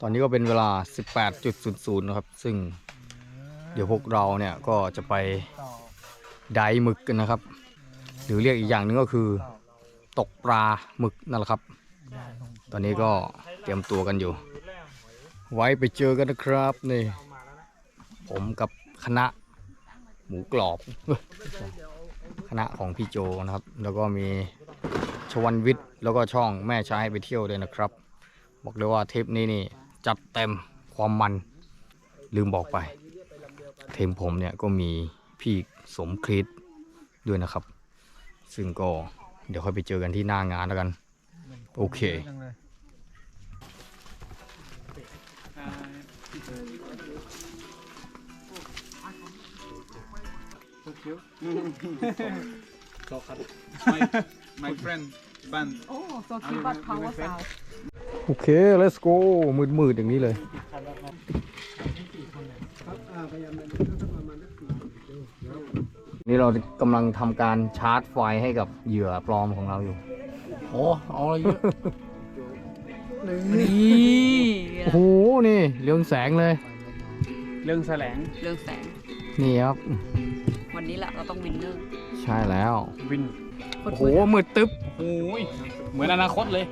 ตอนนี้ก็เป็นเวลา 18.00นะครับ ซึ่งเดี๋ยวพวกเราเนี่ยก็จะไปไดหมึกกันนะครับ หรือเรียกอีกอย่างหนึงก็คือ ตกปลาหมึกนั่นแหละครับ ตอนนี้ก็เตรียมตัวกันอยู่ ไว้ไปเจอกันนะครับนี่ผมกับคณะหมูกรอบคณะของพี่โจนะครับ แล้วก็มีชวันวิทย์แล้วก็ช่องแม่ชายไปเที่ยวด้วยนะครับ บอกเลยว่าเทปนี้นี่ จัดเต็มความมันลืมบอกไป เทมผมเนี่ยก็มีพี่สมคริสด้วยนะครับ ซึ่งก็เดี๋ยวค่อยไปเจอกันที่หน้างานแล้วกัน โอเค my, my friend band. Oh, so keep up power sound. โอเค let's go มืดๆอย่างนี้เลยนี่เรากำลังทำการชาร์จไฟให้กับเหยื่อปลอมของเราอยู่ โอ้เอาอะไรเยอะนี่โอ้โห นี่เรืองแสงเลย เรื่องแสลงเรื่องแสง นี่ครับ วันนี้แหละเราต้องวินเนอร์ ใช่แล้ว วินโคโอ้ตรโหมืดมืดตึ๊บโอ้ยเหมือนอนาคตเลย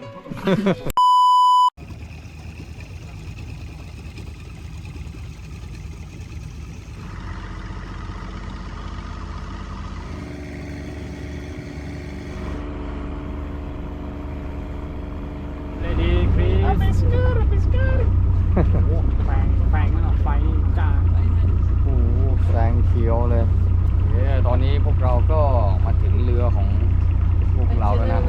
เลดี้คริสเปสเกอร์เปสเกอ ร์โอ้แฟงแฟงมันออกไฟจ้าโอ้โหแสงเขียวเลยเย้ตอนนี้พวกเราก็มาถึงเรือของพวกเราแล้วนะ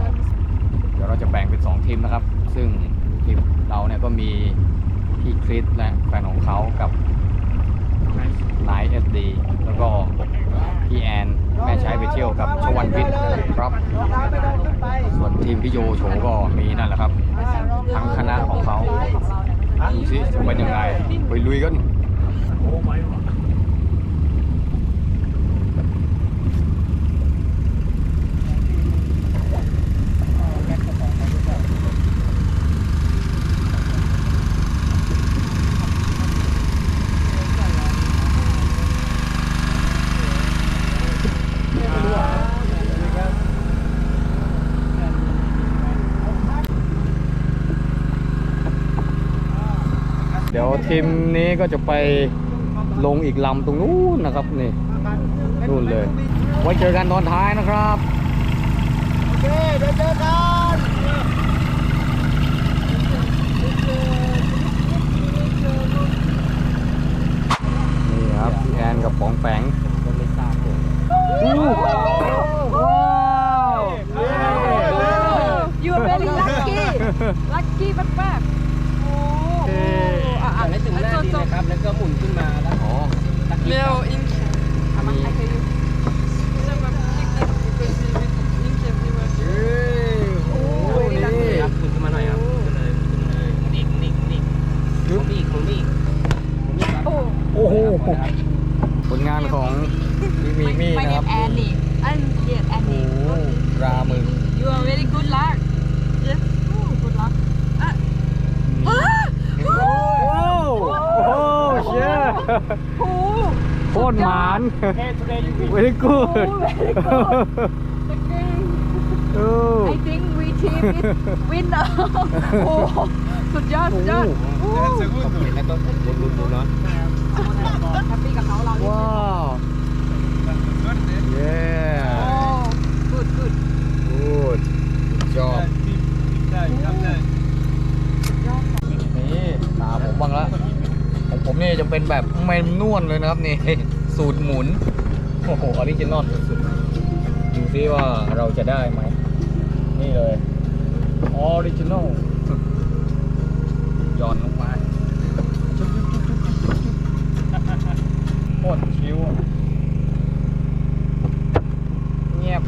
เดี๋ยวเราจะแบ่งเป็น 2 ทีมนะครับ ซึ่งทีมเราเนี่ยก็มีพี่คริสและแฟนของเขากับไนายเอสดีแล้วก็พี่แอนแม่ใช้ไปเที่ยวกับชวันวิทย์ครับ ส่วนทีมพี่โยโฉก็มีนั่นแหละครับ ทั้งคณะของเขา ดูสิจะเป็นยังไงไปลุยกัน ทีมนี้ก็จะไปลงอีกลำตรงนู้นนะครับนี่นู่นเลย ไว้เจอกันตอนท้ายนะครับนี่ครับพี่แอนกับป๋องแปงอู้ว้าว ยูเ very lucky lucky มากๆโอ้อะอะ ไม่ถึงหน้าดินนะครับ แล้วก็หมุนขึ้นมาแล้ว อ๋อ เร็วอิงเอามาให้ดู เอ้ยโอ้โหนี่ ครับหมุนขึ้นมาหน่อยครับขึ้นเลยขึ้นเลยนิ่งนิ่งนิ่งผมอีกผมอีกผมอีกครับ โอ้ โอ้โหผลงานของ พี่มีมี่ไม่นะเรีคยรับกแอนนี่อันเรียกแอนโอ้นี่โหรามือ you are very good luck yes oh good luck อะฮะโอ้โหโอ้เชี่ยโอ้โคตรหมานเฮ้ today you win very good โอ้ very good โอ้ I think we team is winner โอ้สุดยอดสุดยอดโอ้ That's a good one. แล้วก็หมุนหมุนหมุนเนาะ แฮปปี้กับเขาเราว้าว Suerte. เย้โอ้ good good good job Deep, deep dive, half dive. นี่ตาผมบ้างละของผมนี่จะเป็นแบบแมนนวลเลยนะครับนี่ สูตรหมุน โอ้โหออริจินอลสุดๆดูซิว่าเราจะได้ไหม นี่เลยออริจินอลย้อนลงมา โคตรชิวอะเงียบ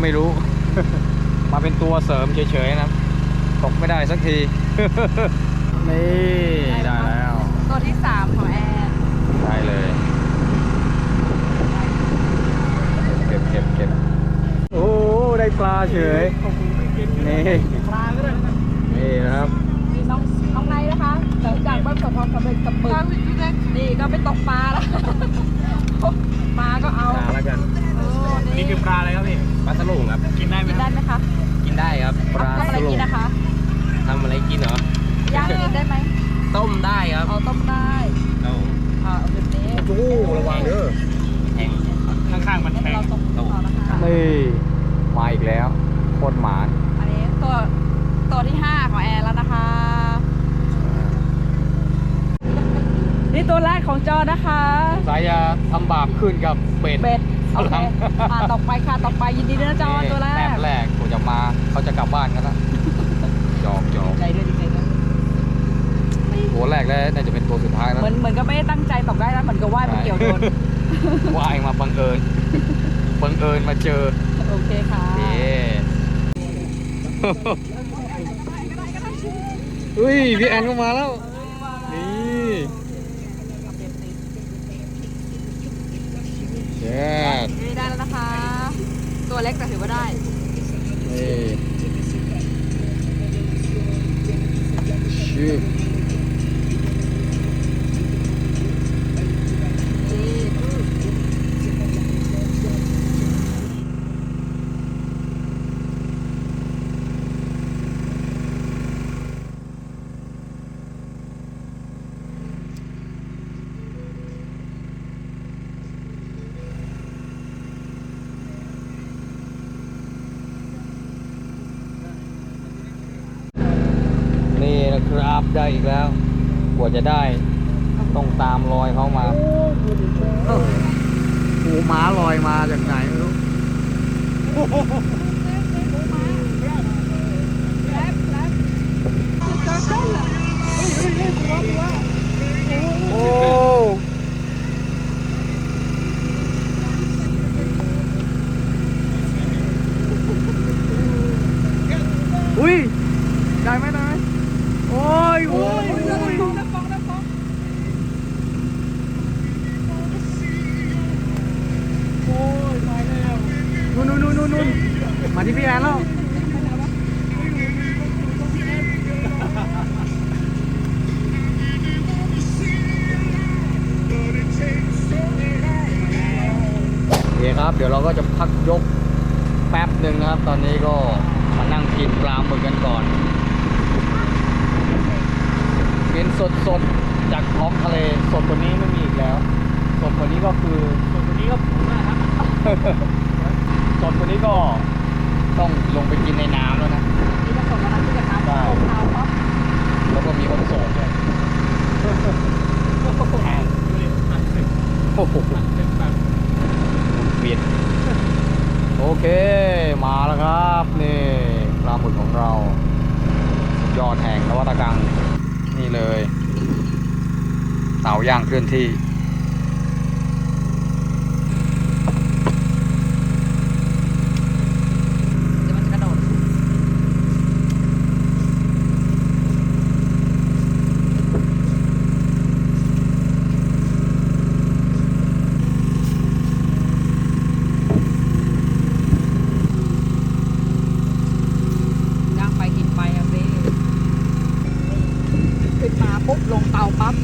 ไรก็ไม่รู้ มาเป็นตัวเสริมเฉยๆนะครับตกไม่ได้สักที นี่ ได้แล้ว ตัวที่สามของแอนได้เลย เก็บเก็บเก็บโอ้ ได้ปลาเฉย นี่ปลาก็ได้นะนี่นะครับมีน้องน้องไนท์นะคะหลังจากประสบความสำเร็จกับหมึกนี่ก็ไปตกปลาแล้วปลาก็เอาปลาแล้วกันโอ้นี่คือปลาอะไรครับพี่ ปลาสลุงครับ กินได้ไหมกินคได้รับไหมคะกินได้ครับปลาทำอะไรสลุกิงนนะคะทำอะไรกินเหรอ ย่างกินได้ไหมต้มได้ครับเอาต้มได้อ่าเอาแบบนี้โอ้ระวังเด้อแทงข้างๆมันงั้นแข็งเราต้มต่อนะคะนี่มาอีกแล้วโคตรหมานอันนี้ตัวตัวที่ห้าของแอนแล้วนะคะ นี่ตัวแรกของจอนะคะ สายจะทำบาปขึ้นกับเบ็ดเบ็ด โอเคเอาหลังอ่าต่อไปค่ะต่อไปยินดีด้วยนะจอตัวแรต้กมแรกกูจะมาเขาจะกลับบ้านกันละหยอกหยอกใจด้วยดีใจด้วยตัวแรกแล้วน่าจะเป็นตัวสุดท้ายแล้วเหมือนเหมือนก็ไม่ได้ตั้งใจตกได้นะเหมือนกับว่ายมันเกี่ยวโดนว่ายมาบังเอิญบังเอิญมาเจอโอเคค่ะเย้อุ้ยพี่แอนก็มาแล้ว เย้นี่ได้แล้วนะคะ ตัวเล็กแต่ถือว่าได้ นี่ชื่อ นี่ นี่นะครับ ได้อีกแล้ว กว่าจะได้ ต้องตามรอยเขามาโอ้โหม้าลอยมาจากไหนไม่รู้ โอ้อุ้ย ได้ไหมได้ไหมโอ้ยโอ้ยโอ้ยนู่นนู่นนู่นนู่นมาที่พี่แอนแล้ว โอเคครับ เดี๋ยวเราก็จะพักยกแป๊บหนึ่งนะครับ ตอนนี้ก็มานั่งกินปลาหมึกกันก่อน กินสดสดๆจากท้องทะเลสดกว่านี้ไม่มีอีกแล้วสดกว่านี้ก็คือส่วนตัวนี้ก็ผมนะครับสดกว่านี้ก็ต้องลงไปกินในน้ำแล้วนะนี่ผสมกันที่กระทะได้โขาวปั๊บแล้วก็มีคนโสดด้วยแข็งดูดิอัดสึกโอ้โห อัดสึกแบบ เบียดโอ เคมาแล้วครับนี่ปลาหมึกของเราสุดยอดแห่งนวัตกรรมนี่เลยเต่าย่างเคลื่อนที่ เดี๋ยวมันจะกระโดด ย่างไปกินไปอะเบ้ ขึ้นมาปุ๊บลงเตาปั๊บ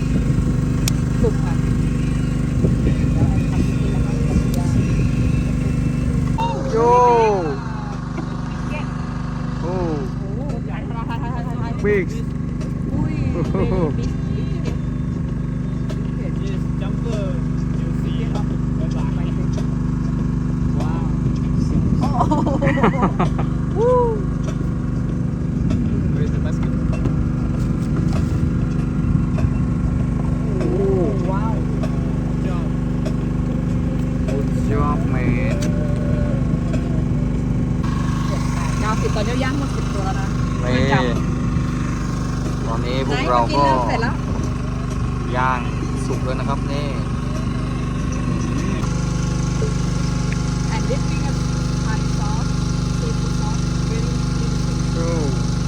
สุกอะโยโอ้ใหญ่ทายทายทายทายทาย บิ๊ก อุ้ย โอ้โห บิ๊กบิ๊กบิ๊ก นี่จัมเปอร์ยูซีครับบ๊ายบายว้าว โอ้โห Where's the basket? ว้าว ยอด ตอนนี้ย่างหมดสิบตัวแล้วนะนี่จับตอนนี้พวกไหนเรากินก็แล้วเสร็จแล้วย่างสุกแล้วนะครับนี่ and dipping a Thai sauce seafood sauce very delicious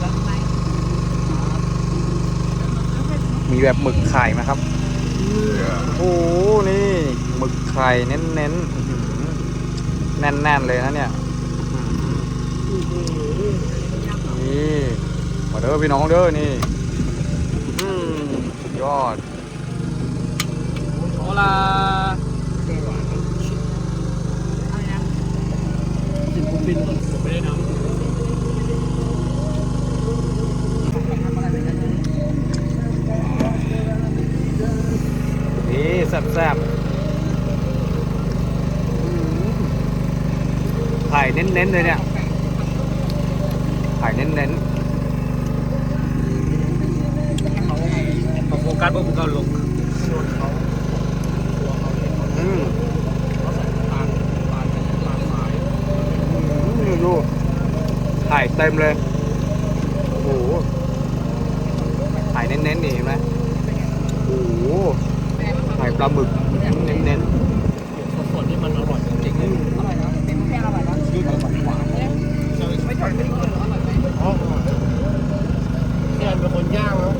แล้วไหมมีแบบหมึกไข่ไหมครับ โอ้โหนี่หมึกไข่เน้นๆแน่นๆเลยนะเนี่ยนี่มาเด้อพี่น้องเด้อนี่อืมสุดยอดโอลา ด้น้นี่แซ่บๆไข่เน้นๆเลยเนี่ยไข่เน้นำพอโฟกัสปุ๊บผมก็ลงๆอืมอืมดูไข่เต็มเลย โอ้โหไข่เน้นๆนี่เห็นไหมโอ้โหไข่ ปลาหมึกเน้นส่วนที่มันอร่อยจริงๆอืมอร่อยนะเป็นแค่อร่อยนะหวานๆไม่ถอดไม่ได้กินอร่อยไหมเนี่ยเป็นคนย่างแล้ว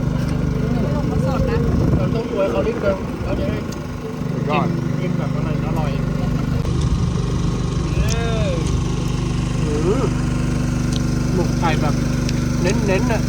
มันสดนะเราต้องช่วยเขานิดนึงเขาจะได้สุดยอดกินแบบอร่อยอร่อยอือหมึกไข่แบบเน้นๆน่ะ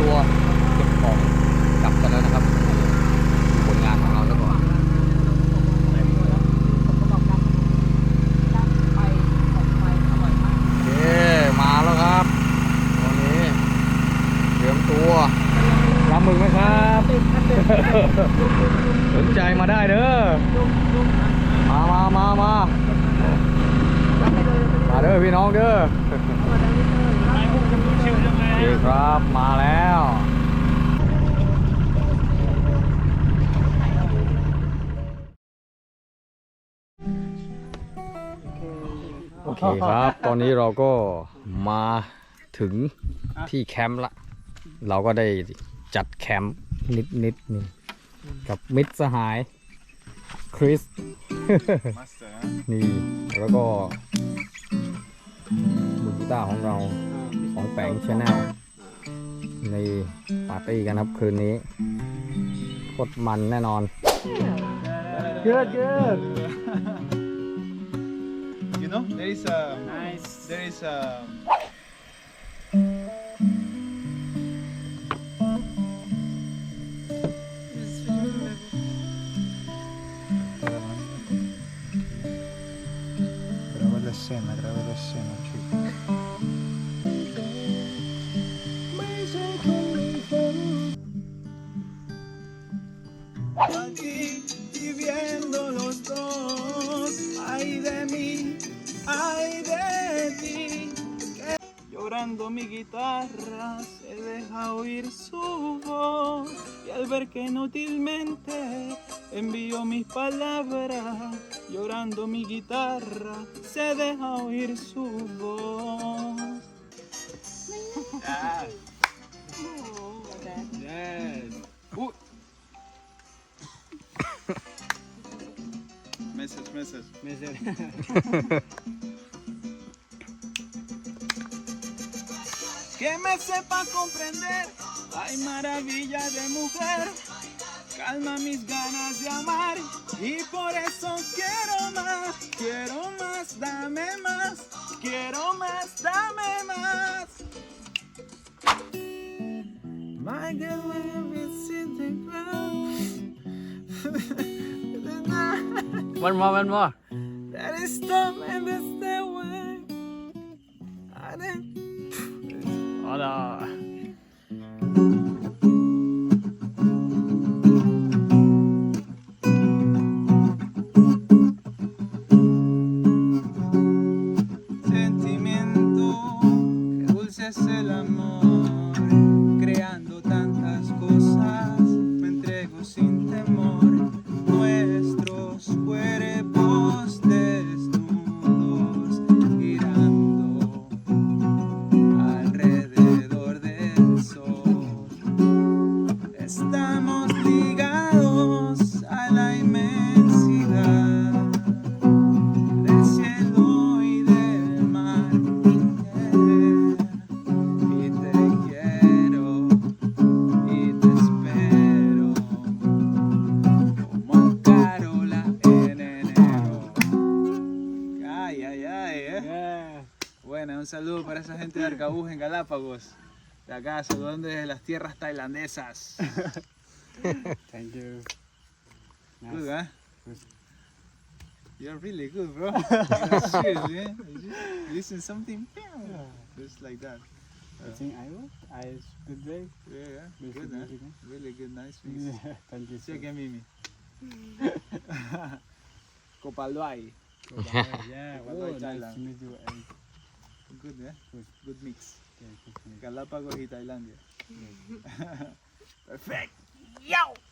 ตัวเก็บของกลับกันแล้วนะครับดูผลงานของเราแล้วก่อนำหมึกไหมครับ สนใจมาได้เด้อ มามามามามาเด้อพี่น้องเด้อ ไม่พวกจะมีชิวยังไง นี่ครับ มาแล้ว โอเคครับ ตอนนี้เราก็มาถึงที่แคมป์ละ เราก็ได้จัดแคมป์นิดนิดๆนี่กับมิตรสหายคริส นี่ แล้วก็มือกีตาร์ของเราของแปงชาแนลในปาร์ตี้กันครับคืนนี้โคตรมันแน่นอน good good You know, there is a, Nice. there is a, inútilmente envío mis palabras, llorando mi guitarra se deja oír su voz. Yes. Yes. Uh. Message, message. Que me sepa comprender, hay maravilla de mujer, calma mis ganas de amar y por eso quiero más, quiero más, dame más, quiero más, dame más. My girl. One more, one more. That is stop and that's the way. I didn't. Hola. Gente de Arcabuz en Galápagos. De acá, saludando desde las tierras tailandesas. Thank you. Good, huh? Good. You're really good, bro. Seriously, eh? Listen something, just like that. I think I will. I good day. Yeah, yeah. Good Good, to huh? meet you. Really good, nice things. Yeah, thank you. You again, Mimi. Copalwai. Yeah, Well, oh, nice Thailand. to meet you. Good, eh? Good, good mix. Okay, Galapagos y Tailandia. Perfect! Yo!